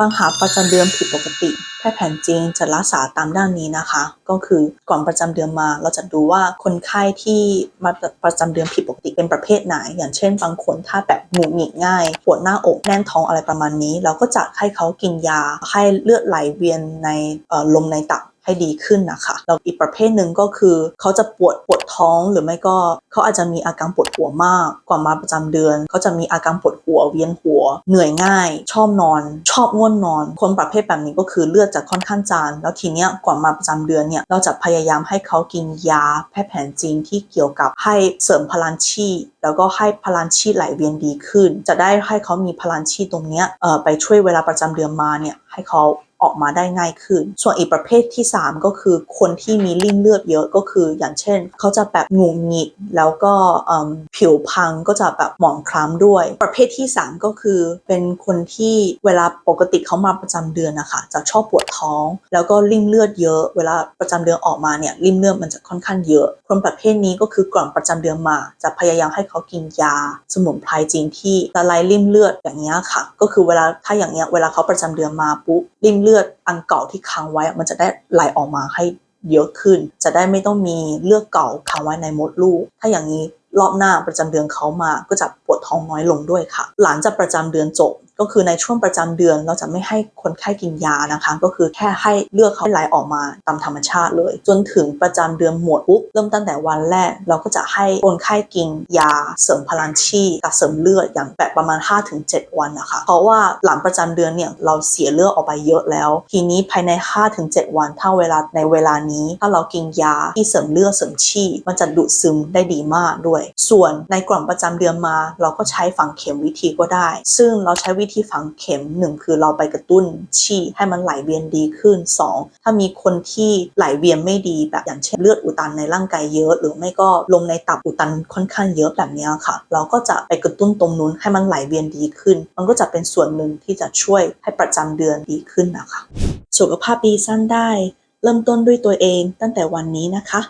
ปัญหาประจำเดือนผิดปกติ แพทย์แผนจีนจะรักษาตามด้านนี้นะคะ ก็คือก่อนประจำเดือนมาเราจะดูว่าคนไข้ที่มาประจำเดือนผิดปกติเป็นประเภทไหน อย่างเช่น บางคนถ้าแบบหงุดหงิดง่าย ปวดหน้าอกแน่นท้องอะไรประมาณนี้ เราก็จะให้เขากินยาให้เลือดไหลเวียนในเอ่อลมในตับ ให้ดีขึ้นนะคะแล้วอีกประเภทหนึ่งก็คือ เขาจะปวดปวดท้องหรือไม่ก็เขาอาจจะมีอาการปวดหัวมากก่อนมาประจำเดือน เขาจะมีอาการปวดหัวเวียนหัว เหนื่อยง่าย ชอบนอน ชอบง่วงนอน คนประเภทแบบนี้ก็คือเลือดจะค่อนข้างจางแล้วทีเนี้ยก่อนมาประจำเดือนเนี่ยเราจะพยายามให้เขากินยาแพทย์แผนจีนที่เกี่ยวกับให้เสริมพลังชีแล้วก็ให้พลังชีไหลเวียนดีขึ้น จะได้ให้เขามีพลังชีตรงเนี้ยเอ่อไปช่วยเวลาประจำเดือนมาเนี่ยให้เขา ออกมาได้ง่ายขึ้น ส่วนอีกประเภทที่ 3 ก็คือคนที่มีริ่มเลือดเยอะก็คืออย่างเช่น เขาจะแบบงุดหงิดแล้วก็ผิวพังก็จะแบบหมองคล้ำด้วย ประเภทที่ 3 ก็คือเป็นคนที่เวลาปกติเขามาประจำเดือนนะคะจะชอบปวดท้อง แล้วก็ริ่มเลือดเยอะ เวลาประจำเดือนออกมาเนี่ยริ่มเลือดมันจะค่อนข้างเยอะ คนประเภทนี้ก็คือก่อนประจำเดือนมา จะพยายามให้เขากินยา สมุนไพรจีนที่ละลายริ่มเลือดอย่างเงี้ยค่ะ ก็คือเวลาถ้าอย่างเงี้ยเวลาเขาประจำเดือนมาปุ๊บริ่มเลือดือดอันเก่าที่ค้างไว้มันจะได้ไหลออกมาให้เยอะขึ้น จะได้ไม่ต้องมีเลือดเก่าค้างไว้ในมดลูก ถ้าอย่างนี้รอบหน้าประจำเดือนเขามาก็จะปวดท้องน้อยลงด้วยค่ะ หลังจากประจำเดือนจบ ก็คือในช่วงประจำเดือนเราจะไม่ให้คนไข้กินยานะคะ ก็คือแค่ให้เลือดเขาไหลออกมาตามธรรมชาติเลย จนถึงประจำเดือนหมดปุ๊บเริ่มตั้งแต่วันแรก เราก็จะให้คนไข้กินยาเสริมพลังชีพกับเสริมเลือดอย่างแบบประมาณ 5-7 วันนะคะ เพราะว่าหลังประจำเดือนเนี่ยเราเสียเลือดออกไปเยอะแล้ว ทีนี้ภายใน 5-7 วันถ้าเวลาในเวลานี้ถ้าเรากินยาที่เสริมเลือดเสริมชีพมันจะดูดซึมได้ดีมากด้วย ส่วนในกล่องประจำเดือนมา เราก็ใช้ฝังเข็มวิธีก็ได้ ซึ่งเราใช้วิธีฝังเข็มหนึ่งคือเราไปกระตุ้นชีพให้มันไหลเวียนดีขึ้นสองถ้ามีคนที่ไหลเวียนไม่ดีแบบอย่างเช่นเลือดอุดตันในร่างกายเยอะ หรือไม่ก็ลมในตับอุดตันค่อนข้างเยอะแบบนี้ค่ะ เราก็จะไปกระตุ้นตรงนู้นให้มันไหลเวียนดีขึ้น มันก็จะเป็นส่วนหนึ่งที่จะช่วยให้ประจำเดือนดีขึ้นนะคะ สุขภาพดีสั้นได้ เริ่มต้นด้วยตัวเองตั้งแต่วันนี้นะคะ